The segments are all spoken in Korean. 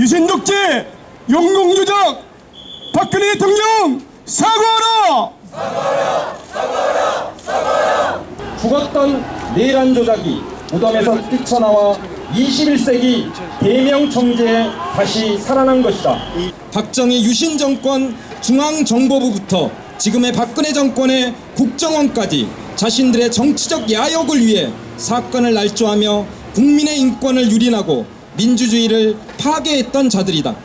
유신 독재, 용공유적, 박근혜 대통령 사과하라! 죽었던 내란 조작이 무덤에서 뛰쳐나와 21세기 대명 청제에 다시 살아난 것이다. 박정희 유신 정권 중앙정보부부터 지금의 박근혜 정권의 국정원까지 자신들의 정치적 야욕을 위해 사건을 날조하며 국민의 인권을 유린하고 민주주의를 파괴했던 자들이다.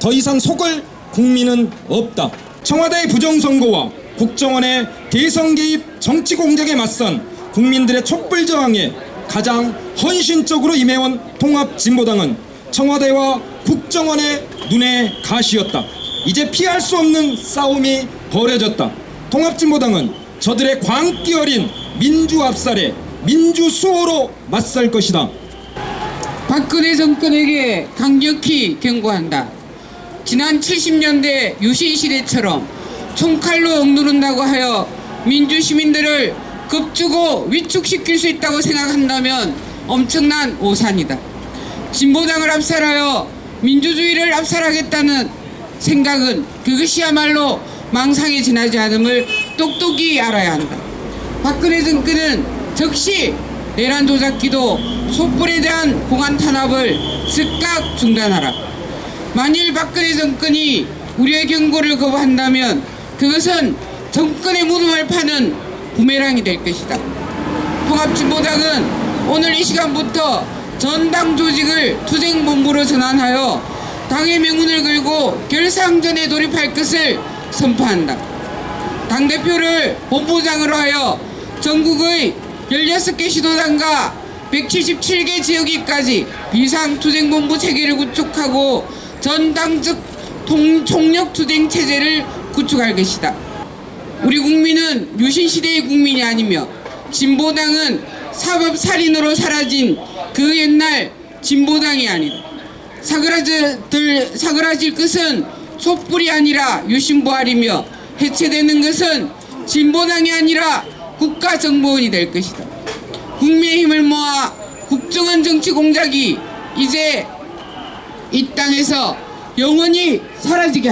더 이상 속을 국민은 없다. 청와대의 부정선거와 국정원의 대선 개입 정치 공작에 맞선 국민들의 촛불 저항에 가장 헌신적으로 임해온 통합진보당은 청와대와 국정원의 눈에 가시였다. 이제 피할 수 없는 싸움이 벌어졌다. 통합진보당은 저들의 광기 어린 민주 압살에 민주 수호로 맞설 것이다. 박근혜 정권에게 강력히 경고한다. 지난 70년대 유신 시대처럼 총칼로 억누른다고 하여 민주 시민들을 겁주고 위축시킬 수 있다고 생각한다면 엄청난 오산이다. 진보당을 압살하여 민주주의를 압살하겠다는 생각은 그것이야말로 망상에 지나지 않음을 똑똑히 알아야 한다. 박근혜 정권은 즉시 내란 조작기도 촛불에 대한 공안 탄압을 즉각 중단하라. 만일 박근혜 정권이 우리의 경고를 거부한다면 그것은 정권의 무덤을 파는 부메랑이 될 것이다. 통합진보당은 오늘 이 시간부터 전당 조직을 투쟁본부로 전환하여 당의 명운을 걸고 결상전에 돌입할 것을 선포한다. 당대표를 본부장으로 하여 전국의 16개 시도당과 177개 지역위까지 비상투쟁본부 체계를 구축하고 전당적 통, 총력투쟁 체제를 구축할 것이다. 우리 국민은 유신시대의 국민이 아니며 진보당은 사법살인으로 사라진 그 옛날 진보당이 아니다. 사그라질, 사그라질 것은 촛불이 아니라 유신부활이며 해체되는 것은 진보당이 아니라 국가정보원이 될 것이다. 국민의 힘을 모아 국정원 정치 공작이 이제 이 땅에서 영원히 사라지게 할